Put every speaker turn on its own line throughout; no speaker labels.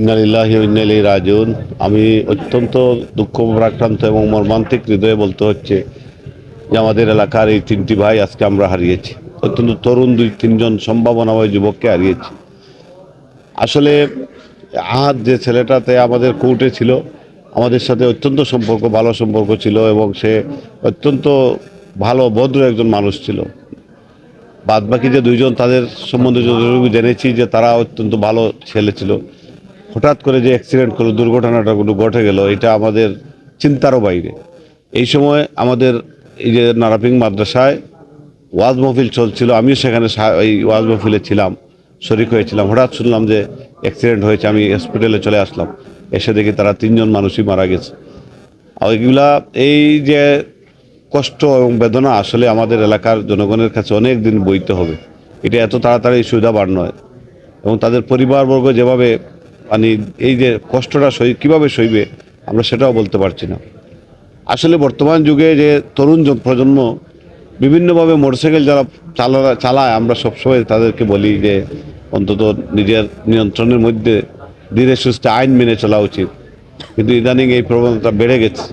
ইন্নালিল্লাহি আমি অত্যন্ত দুঃখ ভারাক্রান্ত এবং মর্মান্তিক হৃদয়ে বলতে হচ্ছে যে আমাদের এলাকার এই তিনটি ভাই আজকে আমরা হারিয়েছি। অত্যন্ত তরুণ দুই, তিনজন সম্ভাবনাময় যুবককে হারিয়েছি। আসলে আহাত যে ছেলেটাতে আমাদের কোর্টে ছিল, আমাদের সাথে অত্যন্ত সম্পর্ক, ভালো সম্পর্ক ছিল এবং সে অত্যন্ত ভালো, ভদ্র একজন মানুষ ছিল। বাদ বাকি যে দুইজন, তাদের সম্বন্ধে যতটুকু জেনেছি যে তারা অত্যন্ত ভালো ছেলে ছিল। হঠাৎ করে যে অ্যাক্সিডেন্ট করল, দুর্ঘটনাটা কোনো ঘটে গেল, এটা আমাদের চিন্তারও বাইরে। এই সময় আমাদের এই যে নারাপিং মাদ্রাসায় ওয়াজ মহফিল চলছিল, আমিও সেখানে এই ওয়াজ মহফিলে ছিলাম, শরিক হয়েছিলাম। হঠাৎ শুনলাম যে অ্যাক্সিডেন্ট হয়েছে, আমি হসপিটালে চলে আসলাম। এসে দেখি তারা তিনজন মানুষই মারা গেছে। এগুলা, এই যে কষ্ট এবং বেদনা আসলে আমাদের এলাকার জনগণের কাছে অনেক দিন বইতে হবে। এটা এত তাড়াতাড়ি সুবিধাবার নয়। এবং তাদের পরিবারবর্গ যেভাবে মানে এই যে কষ্টটা সই কীভাবে সইবে, আমরা সেটাও বলতে পারছি না। আসলে বর্তমান যুগে যে তরুণ প্রজন্ম বিভিন্নভাবে মোটরসাইকেল যারা চালা চালায়, আমরা সবসময় তাদেরকে বলি যে অন্তত নিজের নিয়ন্ত্রণের মধ্যে ধীরে সুস্থে আইন মেনে চলা উচিত। কিন্তু ইদানিং এই প্রবণতা বেড়ে গেছে।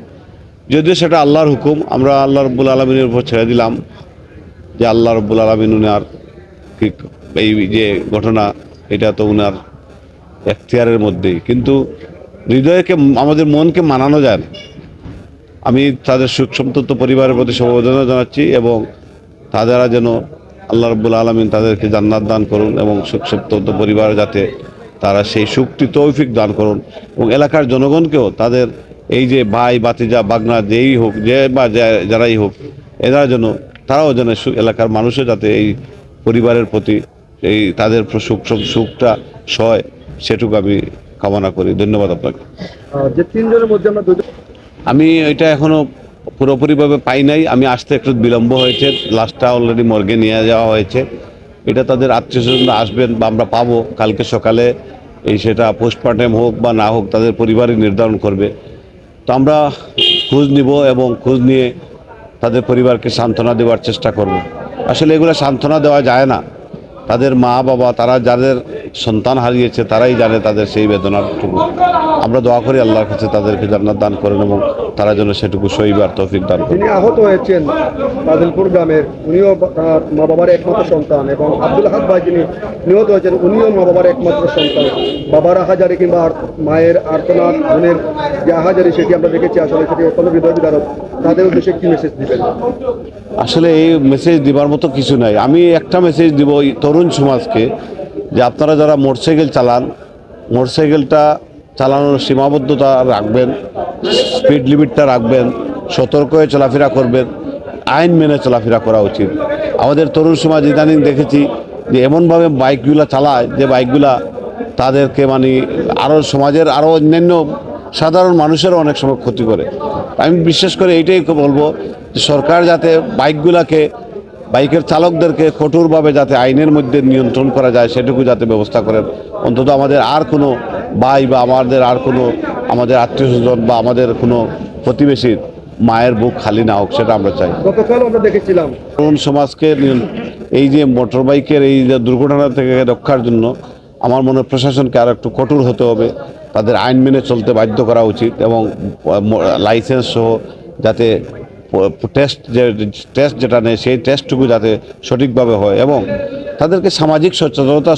যদিও সেটা আল্লাহর হুকুম, আমরা আল্লাহ রব্বুল আলমিনের উপর ছেড়ে দিলাম যে আল্লাহ রব্বুল আলমিন উনার এই যে ঘটনা, এটা তো উনার এখতিয়ারের মধ্যেই। কিন্তু হৃদয়কে, আমাদের মনকে মানানো যায় না। আমি তাদের সুখ সন্তপ্ত পরিবারের প্রতি সমবেদনা জানাচ্ছি এবং তাদেরা যেন আল্লাহ রব্বুল আলমিন তাদেরকে জান্নাত দান করুন এবং সুখ সন্তপ্ত পরিবার যাতে তারা সেই সুখটি, তৌফিক দান করুন এবং এলাকার জনগণকেও তাদের এই যে ভাই বাতিজা বাগনা যেই হোক, যে বা যারাই হোক এরা যেন তারাও যেন এলাকার মানুষও যাতে এই পরিবারের প্রতি এই তাদের সুখ, সুখটা সয়। সেটুকু আমি কামনা করি। ধন্যবাদ আপনাকে।
যে তিনজনের মধ্যে আমরা
আমি এটা এখনও পুরোপুরিভাবে পাই নাই। আমি আসতে একটু বিলম্ব হয়েছে। লাস্টটা অলরেডি মর্গে নিয়ে যাওয়া হয়েছে। এটা তাদের আত্মীয় স্বজন আসবেন বা আমরা পাবো। কালকে সকালে এই সেটা পোস্টমার্টেম হোক বা না হোক তাদের পরিবারই নির্ধারণ করবে। তো আমরা খোঁজ নিব এবং খোঁজ নিয়ে তাদের পরিবারকে সান্ত্বনা দেওয়ার চেষ্টা করব। আসলে এগুলো সান্ত্বনা দেওয়া যায় না। তাদের মা বাবা তারা যাদের সন্তান হারিয়েছে তারাই জানে তাদের সেই বেদনাটুকু। আমরা দোয়া করি আল্লাহর কাছে তাদেরকে জান্নাত দান করেন এবং তারা যেন সেটুকু সইবার তৌফিক দান করেন
যিনি আহত হয়েছেন বাদলপুর গ্রামের। উনিও মা বাবার একমাত্র সন্তান এবং আব্দুল হাক ভাই যিনি নিহত হয়েছেন উনিও মা বাবার একমাত্র সন্তান। বাবার আহাজারি কিংবা মায়ের আর্তনাদ বোনের যে আহাজারি সেটি আমরা দেখেছি আসলে সেটি অত্যন্ত হৃদয় বিদারক তাদের উদ্দেশ্যে কি মেসেজ দিবেন?
আসলে এই মেসেজ দিবার মতো কিছু নাই। আমি একটা মেসেজ দিব এই তরুণ সমাজকে যে আপনারা যারা মোটরসাইকেল চালান, মোটরসাইকেলটা চালানোর সীমাবদ্ধতা রাখবেন, স্পিড লিমিটটা রাখবেন, সতর্ক হয়ে চলাফেরা করবেন, আইন মেনে চলাফেরা করা উচিত। আমাদের তরুণ সমাজ ইদানিং দেখেছি যে এমনভাবে বাইকগুলো চালায়, যে বাইকগুলা তাদেরকে মানে আরও সমাজের আরও অন্যান্য সাধারণ মানুষেরও অনেক সময় ক্ষতি করে। আমি বিশেষ করে এইটাই বলব যে সরকার যাতে বাইকগুলাকে বাইকের চালকদেরকে কঠোরভাবে যাতে আইনের মধ্যে নিয়ন্ত্রণ করা যায় সেটুকু যাতে ব্যবস্থা করেন। অন্তত আমাদের আর কোনো ভাই বা আমাদের আর কোনো আমাদের আত্মীয় স্বজন বা আমাদের কোনো প্রতিবেশীর মায়ের বুক খালি না হোক সেটা আমরা চাই।
গতকাল আমরা দেখেছিলাম।
তরুণ সমাজকে এই যে মোটর বাইকের এই যে দুর্ঘটনা থেকে রক্ষার জন্য আমার মনে হয় প্রশাসনকে আর একটু কঠোর হতে হবে। তাদের আইন মেনে চলতে বাধ্য করা উচিত এবং লাইসেন্স সহ যাতে টেস্ট যে টেস্ট যেটা নেই সেই টেস্টটুকু যাতে সঠিকভাবে হয় এবং তাদেরকে সামাজিক সচেতনতা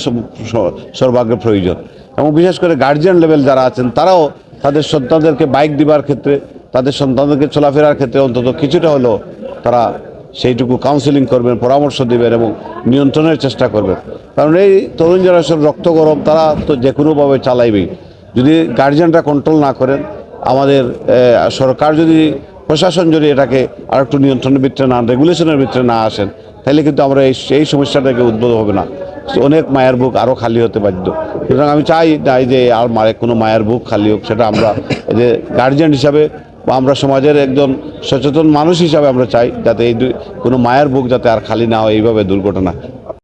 সর্বাগ্রে প্রয়োজন। এবং বিশেষ করে গার্জিয়ান লেভেল যারা আছেন, তারাও তাদের সন্তানদেরকে বাইক দিবার ক্ষেত্রে, তাদের সন্তানদেরকে চলাফেরার ক্ষেত্রে অন্তত কিছুটা হলেও তারা সেইটুকু কাউন্সিলিং করবেন, পরামর্শ দেবেন এবং নিয়ন্ত্রণের চেষ্টা করবেন। কারণ এই তরুণ জেনারেশন রক্ত গরম, তারা তো যে কোনোভাবে চালাইবেই। যদি গার্জিয়ানরা কন্ট্রোল না করেন, আমাদের সরকার যদি প্রশাসন যদি এটাকে আর একটু নিয়ন্ত্রণের ভিতরে না, রেগুলেশনের ভিতরে না আসেন, তাহলে কিন্তু আমরা এই এই সমস্যাটাকে উদ্বোধ হবে না। অনেক মায়ের বুক আরও খালি হতে বাধ্য। সুতরাং আমি চাই নাই যে আর মায়ের, কোনো মায়ের বুক খালি হোক, সেটা আমরা যে গার্জিয়ান হিসাবে বা আমরা সমাজের একজন সচেতন মানুষ হিসাবে আমরা চাই, যাতে এই কোনো মায়ের বুক যাতে আর খালি না হয়, এইভাবে দুর্ঘটনা।